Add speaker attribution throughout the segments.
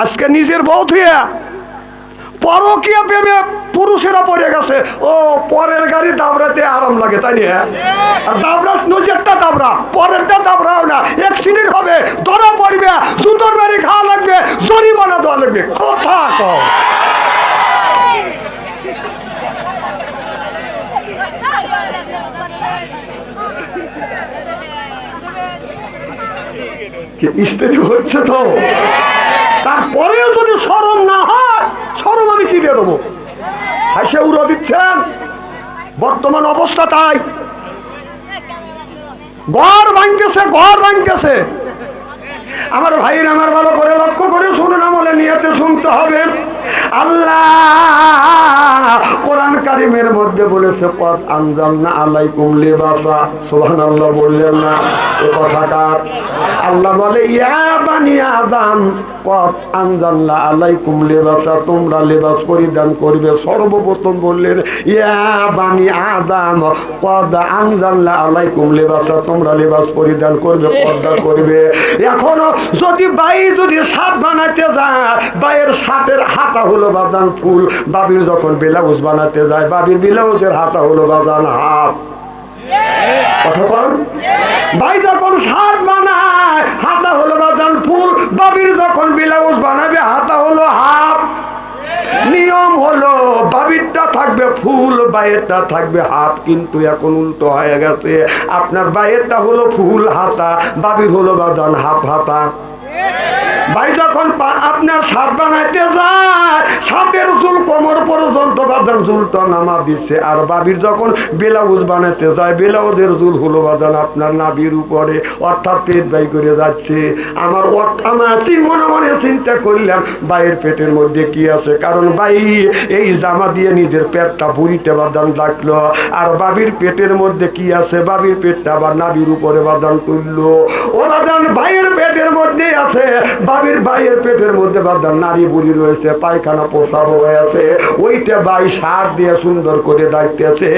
Speaker 1: আজকে নিজের বউ থুয়া পরকিয়া প্রেমে পুরুষেরা পড়ে গেছে। ও, পরের গাড়ি দাবড়াতে আরাম লাগে, তাই না আর দাবড়া নিজেরটা দাবড়া পরেরটা দাবড়াও না অ্যাক্সিডেন্ট হবে, ধরা পড়বে, জুতোর বাড়ি খাওয়া লাগবে, জরিমানা দেওয়া লাগবে, কথা কি স্ত্রী হচ্ছে তো? তারপরেও যদি সরম না হয় সরম আমি কি দিয়ে দেবো? হাসে উড়ো দিচ্ছেন বর্তমান অবস্থা তাই। গড় ভাঙতেছে, ঘর ভাঙতেছে। আমার ভাইয়ের আমার ভালো করে লক্ষ্য করে শুনুন, আমলে নিয়েতে শুনতে হবে। আল্লাহ কোরআন কারিমের মধ্যে বলেছে, পথ আনজাল না আল্লাহ কুমলে বাসা আল্লাহ বললেন না। এ কথাকার আল্লাহ বলে, ইয়া তোমরা লেবাস করবে। সর্বপ্রথম আদাম তোমরা লেবাস করবে করবে। এখনও যদি বাই যদি সাপ বানাতে বাইয়ের সাপের হাতা হলো বাদান ফুল, বাবির যখন ব্লাউজ বানাতে যায়, বাবির ব্লাউজের হাতা হলো বাদান হাত। কথা যখন বানায়, হাতা ফুল, বাবির যখন ব্লাউজ বানাবে, হাতা হাফ। নিয়ম হলো বাবিরটা থাকবে ফুল বাইরটা থাকবে হাত কিন্তু এখন উল্টো হয়ে গেছে। আপনার বাইরটা হলো ফুল, হাতা, বাবির হলো বাদান হাফ, হাতা। ভাই, যখন আপনার সাপ বানাইতে যায়, সাপের চুল কোমর পর্যন্ত বাদান চুলটা নামা দিচ্ছে আর বাবির যখন বানাইতে যায় চুল হলো বাদান আপনার নাবির উপরে, অর্থাৎ পেট বাই করে যাচ্ছে। আমার মনে মনে চিন্তা করলাম বাইয়ের পেটের মধ্যে কি আছে? কারণ ভাই, এই জামা দিয়ে নিজের পেটটা বুড়িতে বাদান ডাকলো আর বাবির পেটের মধ্যে কি আছে? বাবির পেটটা আবার নাবির উপরে বাদান তুললো। ও বাদান ভাইয়ের পেটের মধ্যে আছে, বাবির ভাইয়ের পেটের মধ্যে বাদান নারী বুড়ি রয়েছে, পায়খানা পোশাব হয়ে আছে, ওইটা ভাই সার দিয়ে সুন্দর করে ডাকতেছে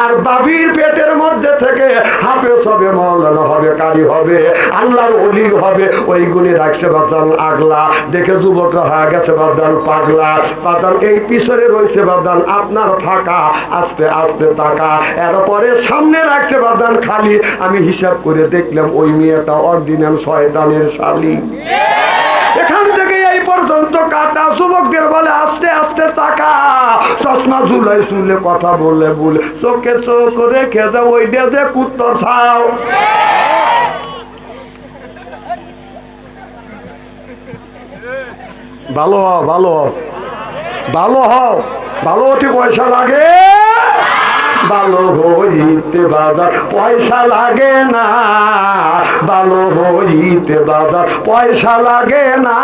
Speaker 1: আর বাবির পেটের মধ্যে থেকে হাফেজ হবে, মৌলানা হবে, কারি হবে, আল্লাহর অলি হবে, ওইগুলি রাখছে বাদান আগলা, দেখে যুবকরা হয়ে গেছে বাদান পাগলা বাদান এই পিছনে রয়েছে বাদান আপনার ফাঁকা, আস্তে আস্তে টাকা এরপরে সামনে রাখছে বাদান খালি, আমি হিসাব করে দেখলাম ওই মেয়েটা অরিজিনাল শয়তানের শালি। এখান থেকে এই পর্যন্ত কাটা যুবকদের বলে, আস্তে আস্তে চাকা। চশমা ঝুলাই চুলে কথা বলে বলে, চোখে চোখ রেখে যা ওই যে কুত্তর ছাও। ভালো হও ভালো হও। ভালো হও, ভালো হতে পয়সা লাগে। ভালো হইতে বাজার পয়সা লাগে না। ভালো হইতে বাজার পয়সা লাগে না।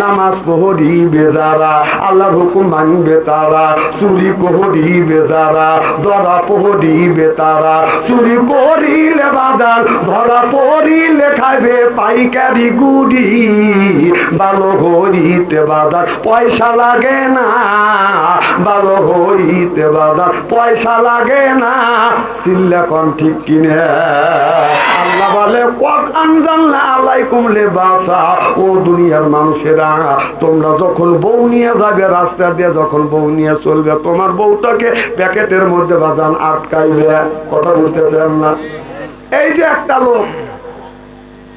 Speaker 1: নামাজ পড়িবে যারা, আল্লাহর হুকুম মানবে তারা, চুরি করিবে যারা, ধরা পড়িবে তারা, চুরি করিলে বাদান, ধরা পড়িলে খাইবে পাইকারি গুড়ি ভালো হইতে বাদান, পয়সা লাগে না ভালো হইতে বাদান, পয়সা লাগে না চিল্লা কন ঠিক কিনে আল্লাহ বলে আলাইকুম লেবাসা। ও দুনিয়ার মানুষেরা, তোমরা যখন বউ নিয়ে যাবে, রাস্তা দিয়ে যখন বউ নিয়ে চলবে, তোমার বউটাকে প্যাকেটের মধ্যে কথা না? এই যে একটা লোক,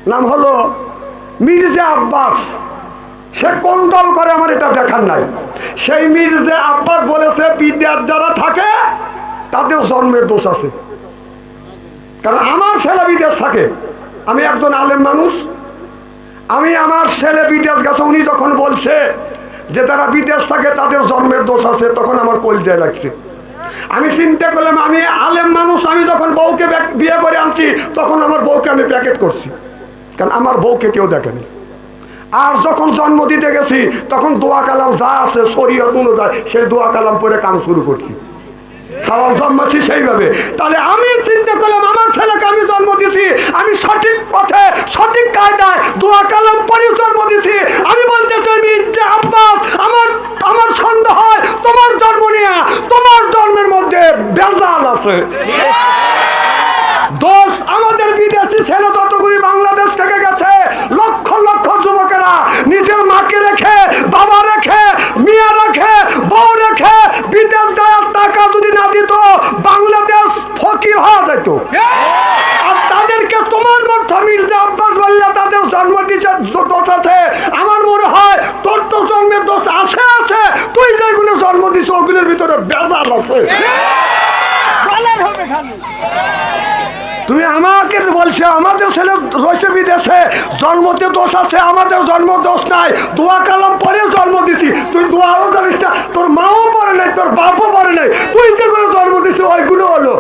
Speaker 1: নাম হলো আব্বাস। সে কোন দল করে আমার এটা দেখার নাই। সেই মির্জা আব্বাস বলেছে, বিদ্যার যারা থাকে, তাদের জন্মের দোষ আছে। কারণ আমার ছেলে বিদেশ থাকে। আমি একজন আলেম মানুষ। আমি আমার ছেলে বিদেশ গেছে, উনি যখন বলছে যে তারা বিদেশ থাকে, তাদের জন্মের দোষ আছে, তখন আমার কলজায় লাগছে। আমি চিন্তা করলাম, আমি আলেম মানুষ, আমি যখন বউকে বিয়ে করে আনছি, তখন আমার বউকে আমি প্যাকেট করছি। কারণ আমার বউকে কেউ দেখেনি আর যখন জন্ম দিতে গেছি, তখন দোয়া কালাম যা আছে, শরীয়ত অনুযায়ী, সেই দোয়া কালাম পরে কাম শুরু করছি। বাবা জন্মাছি সেইভাবে। তাহলে আমি চিন্তা করলাম, আমার ছেলেকে আমি জন্ম দিছি, আমি সঠিক পথে, সঠিক কায়দায় দোয়া কালাম পরে জন্ম দিছি। আমি বলতে চাই মির্জা আব্বাস, আমার আমার সন্দেহ হয়, তোমার জন্ম নেয়া, তোমার জন্মের মধ্যে বেজাল আছে। দোষ আমাদের বিদেশি ছেলে যতগুলি বাংলাদেশ থেকে গেছে, লক্ষ লক্ষ যুবকেরা নিজের মাকে রেখে, বাবা রেখে, মিয়া রেখে রয়েছে বিদেশে। জন্মতে দোষ আছে, আমাদের জন্ম দোষ নাই। দোয়া কালাম পরে জন্ম দিছি। তুই দোয়াও জানিস না, তোর মাও পড়ে নাই, তোর বাপও পড়ে নাই। তুই যেগুলো জন্ম দিছি ওইগুলো হলো।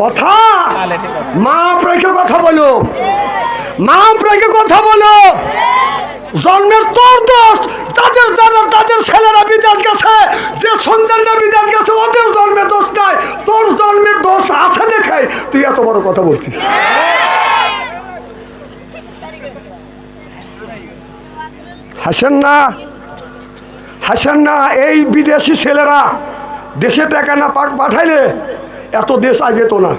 Speaker 1: কথা? মা আপনাকে কথা বলো। মা আপনাকে কথা বলো। জন্মের তোর দোষ তাদের যারা তাদের ছেলেরা বিদেশ গেছে। যে সন্তানরা বিদেশ গেছে, ওদের জন্মের দোষ নাই। তোর জন্মের দোষ আছে দেখে। তুই এত বড় কথা বলছিস। হাসেন না। হাসেন না, এই বিদেশি ছেলেরা দেশে টাকা না পাক পাঠাইলে এত দেশ আগে তো না।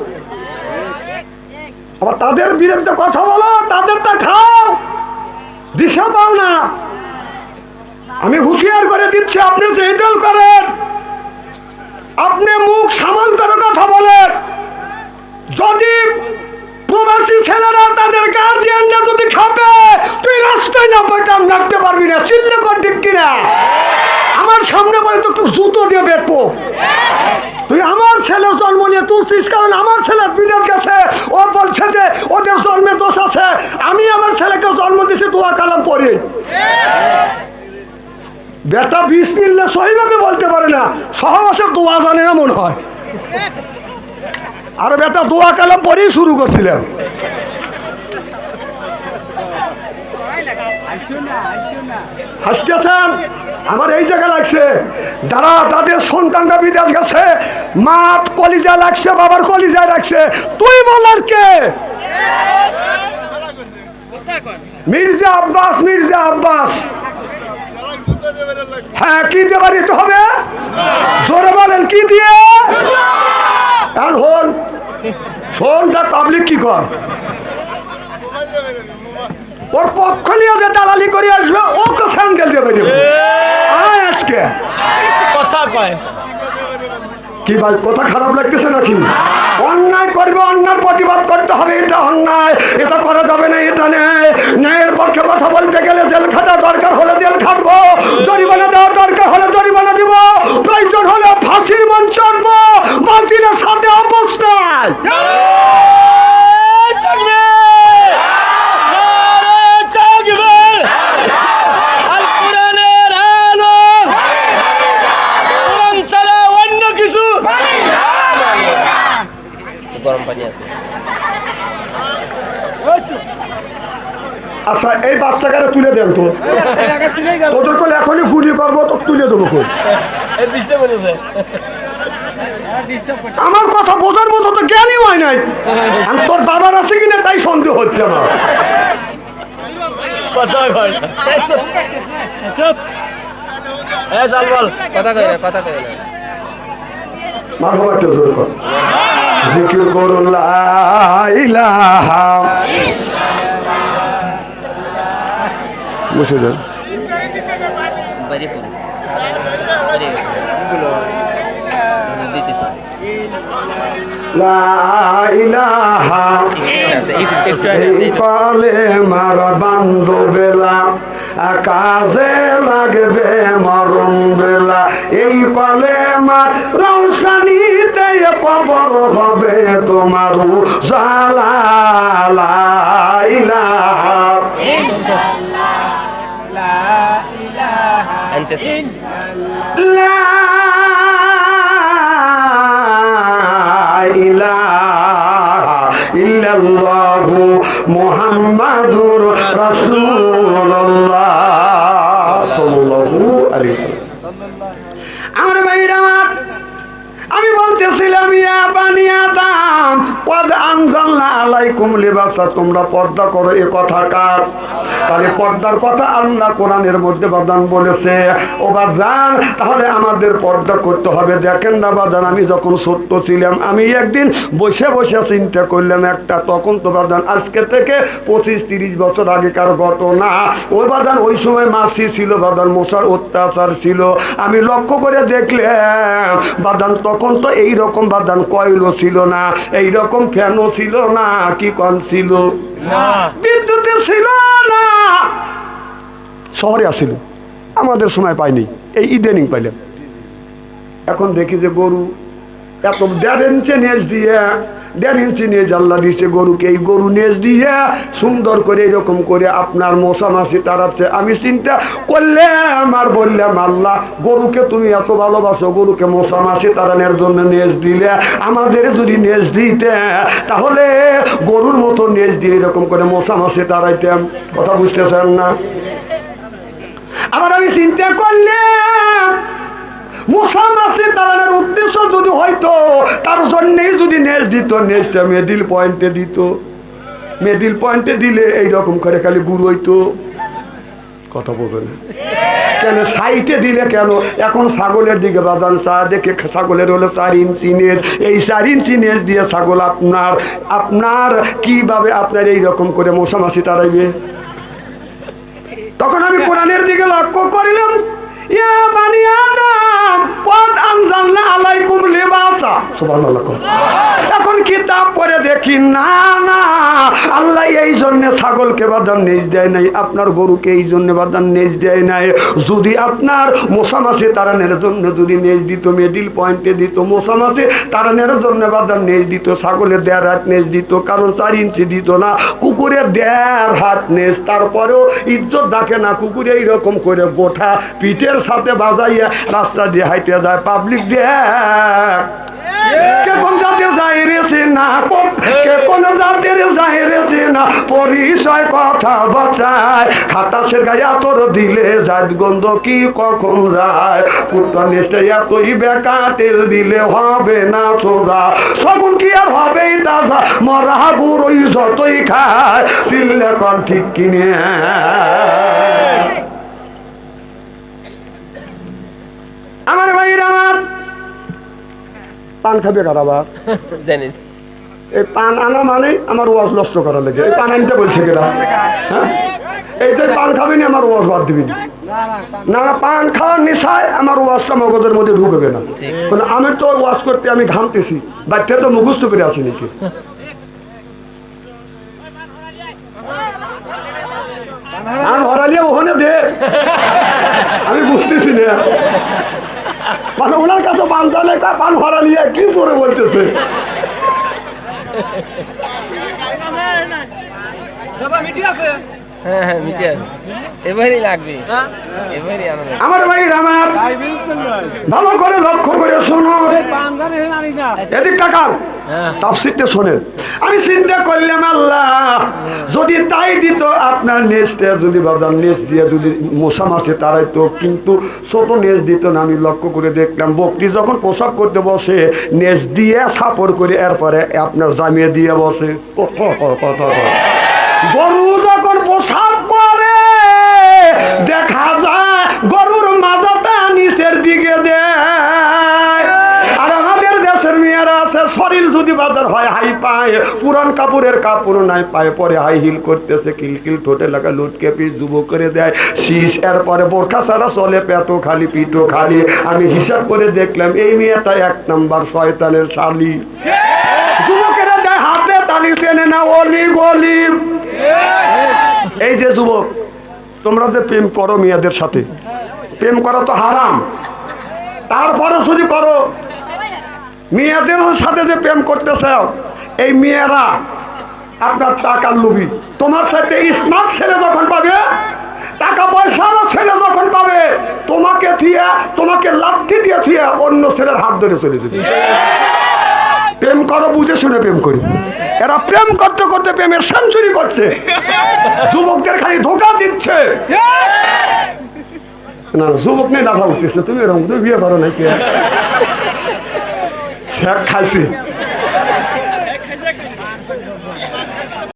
Speaker 1: আবার তাদের বিরুদ্ধে কথা বলো তাদেরটা খাও। দিশা পাও না। আমি হুঁশিয়ার করে দিচ্ছি, আপনি সেইটাল করেন। আপনি মুখ সামাল করে কথা বলেন। যদি প্রবাসী ছেলেরা তাদের গার্জিয়ানরা যদি খাবে, তুই রাস্তায় না পাইতাম নামতে পারবি না, চিল্লে কর ঠিক কিনা? আমার সামনে বলে তো তুই জুতো দিয়ে বেটবো তুই আমার ছেলের জন্ম নিয়ে তুলছিস, কারণ আমার ছেলের বিদেশ গেছে। ও বলছে যে ওদের জন্মের দোষ আছে। আমি আমার ছেলেকে জন্ম দিছি দোয়া কালাম পড়ি বেটা বিষ মিললে সহিভাবে বলতে পারে না। সহবাসের দোয়া জানে না মনে হয়। আর বেটা দোয়া কালাম পরেই শুরু করছিলাম। হাসতেছেন আমার এই জায়গা লাগছে। যারা তাদের সন্তানরা বিদেশ গেছে মা কলিজা লাগছে, বাবার কলিজায় লাগছে তুই বলার কে? মির্জা আব্বাস মির্জা আব্বাস। হ্যাঁ কি দেবার দিতে হবে? জোরে বলেন কি দিয়ে? এখন হন ফোনটা পাবলিক কি কর? ওর পক্ষ নিয়ে যে দালালি করে আসবে ওকে স্যান্ডেল দেবে দেবে আয় আজকে।
Speaker 2: কথা কয়।
Speaker 1: কি ভাই কথা খারাপ লাগতেছে নাকি? অন্যায় করবে অন্যায় প্রতিবাদ করতে হবে এটা অন্যায় এটা করা যাবে না এটা নেই ন্যায়ের পক্ষে কথা বলতে গেলে জেল খাটা দরকার হলে জেল খাটবো। জরিমানা দেওয়ার দরকার হলে জরিমানা দিব প্রয়োজন হলে ফাঁসির মন চড়বো বাতিলের সাথে অবস্থায়
Speaker 2: গরম পানি আছে
Speaker 1: আচ্ছা এই বাচ্চাকারে তুলে দেন তো। তোদের কোলে এখনই গুলি করব তো তুলে দেবো কই? আমার কথা বোঝার মতো তো জ্ঞানই হয় নাই। আর তোর বাবার আছে কিনা তাই সন্দেহ হচ্ছে আমার।
Speaker 2: কথা কয় এ
Speaker 1: বসে যান। কলে মার বান্ধবেলা, কাজে লাগবে মরণ বেলা এই কলে মার রৌশানিতে কবর হবে তোমার জালা ইলাহা ইল্লাল্লাহু মুহাম্মাদুর আমার ভাইরা আমি বলতেছিলাম ইয়া তোমরা পর্দা করো, এ কথা কার? তাহলে পর্দার কথা আল্লাহ মধ্যে বলেছে। ও তাহলে আমাদের পর্দা করতে হবে। দেখেন না বাদান আমি যখন সত্য ছিলাম, আমি একদিন বসে বসে চিন্তা করলাম একটা, তখন তো বাদান আজকে থেকে পঁচিশ তিরিশ বছর আগেকার ঘটনা। ওই বাদান ওই সময় মাসি ছিল বাদান মশার অত্যাচার ছিল। আমি লক্ষ্য করে দেখলাম বাদান তখন তো এই রকম বাদান কয়লো ছিল না। এই রকম ফ্যানও ছিল না কি কম ছিল? বিদ্যুতে ছিল না। শহরে আসিল। আমাদের সময় পাইনি। এই ইদানিং পাইলাম। এখন দেখি যে গরু এত দেড় ইঞ্চি নেজ দিয়ে, দেড় ইঞ্চি নেজ আল্লাহ দিয়েছে গরুকে, এই গরু নেজ দিয়ে সুন্দর করে এরকম করে আপনার মশা মাসি তাড়াচ্ছে। আমি চিন্তা করলাম আর বললাম, আল্লাহ, গরুকে তুমি এত ভালোবাসো, গরুকে মশা মাসি তাড়ানোর জন্য নেজ দিলে আমাদের যদি নেজ দিতে, তাহলে গরুর মতো নেজ দিয়ে এরকম করে মশা মাসি তাড়াইতাম। কথা বুঝতেছেন না? আবার আমি চিন্তা করলাম মশা মাসে তাড়ানোর উদ্দেশ্য যদি হয়তো, তার জন্যেই যদি নেজ দিত, নেজটা মিডিল পয়েন্টে দিত। মিডিল পয়েন্টে দিলে এইরকম করে খালি গুরু হইতো। কথা বলবে না কেন সাইটে দিলে কেন? এখন ছাগলের দিকে বাদান চা, দেখে ছাগলের হলো চার ইঞ্চি নেজ। এই চার ইঞ্চি নেজ দিয়ে ছাগল আপনার আপনার কীভাবে আপনার এই রকম করে মশা মাসি তাড়াইবে? তখন আমি কোরআনের দিকে লক্ষ্য করিলাম ইয়া বানি আদম কদ এখন কিতাব দেখি, না না, আল্লাহ এই জন্য ছাগলকে বাদান নেজ দেয় নাই, আপনার গরুকে এই জন্য বাদান নেজ দেয় নাই। যদি আপনার জন্য যদি নেজ দিত মিডিল পয়েন্টে দিত মশা মাসে তারানের জন্য বাদান নেজ দিত, ছাগলের দেড় হাত নেজ দিত কারণ চার ইঞ্চি দিত না, কুকুরের দেড় হাত নেজ, তারপরেও ইজ্জত ডাকে না, কুকুরে এইরকম করে গোঠা, পিঠের সাথে বাজাইয়া রাস্তা দিয়ে হাইটে যায় পাবলিক দিয়ে। কে না কে কোন জাতের কথা বাঁচায় খাতাসের গায়ে তোর দিলে গন্ধ কি কখন রায় কুত্তা নেস্টে এতই বেকা, তেল দিলে হবে না সোজা। সগুন কি আর হবেই তাজা? মরা গুড়ই যতই খায়, সিললে কর ঠিক কিনে। আমার ভাইয়ের আমার। পান খাবে কারাবার
Speaker 2: জানি।
Speaker 1: এই পান আনা মানে আমার ওয়াজ নষ্ট করা লাগে। এই পান আনতে বলছে কেনা হ্যাঁ? এই যে পান খাবেনি আমার ওয়াজ বাদ দিবি না। না পান খাওয়ার নেশায় আমার ওয়াজটা মগজের মধ্যে ঢুকবে না। কারণ আমি তো ওয়াজ করতে আমি ঘামতেছি বাচ্চা তো মুখস্থ করে আসি নাকি? আমি বুঝতেছি না। মানে ওনার কাছে পান জানে পান নিয়ে কি করে বলতেছে?
Speaker 2: হ্যাঁ হ্যাঁ মিটে এবারই লাগবে। এবারই
Speaker 1: আমার ভাই আমার। ভালো করে লক্ষ্য করে শোনো। এদিক শোনেন আমি চিন্তা করলাম আল্লাহ যদি তাই দিত আপনার নেস্টে যদি ভাবতাম নেস দিয়ে যদি মশা মাসে তারাই তো কিন্তু ছোট নেস দিত না আমি লক্ষ্য করে দেখলাম বকটি যখন পোশাক করতে বসে নেস দিয়ে সাপড় করে এরপরে আপনার জামিয়ে দিয়ে বসে। কথা কথা গরু দিকে দেয়। আর আমাদের দেশের মেয়েরা আছে, শরীর যদি বাজার হয়, হাই পায়। পুরান কাপড়ের কাপড় নাই পায়, পরে হাই হিল করতেছে কিলকিল ঠোঁটে লাগা লুটকে পিস যুব করে দেয়। শীষ, এরপরে বোরখা ছাড়া চলে, পেটো খালি পিঠো খালি। আমি হিসাব করে দেখলাম, এই মেয়েটা এক নাম্বার শয়তানের শালি। যুবকেরা দেয় হাতে তালি, চেনে না, অলি গলি। এই যে যুবক, তোমরা যে প্রেম করো মেয়েদের সাথে, প্রেম করা তো হারাম। তারপরে যদি করো মেয়েদের সাথে যে প্রেম করতে চাও এই মেয়েরা আপনার টাকার লোভী। তোমার সাথে স্মার্ট ছেলে যখন পাবে টাকা পয়সারও ছেলে যখন পাবে, তোমাকে থিয়া, তোমাকে লাঠি দিয়ে থিয়া অন্য ছেলের হাত ধরে চলে যাবে। প্রেম করো, বুঝে শুনে প্রেম করি। এরা প্রেম করতে করতে প্রেমের সেঞ্চুরি করছে। যুবকদের খালি ধোকা দিচ্ছে। না যুবক নেই দাফা উঠতেছে তুমি এরকম তুমি বিয়ে করো নাকি শেখ খাইছি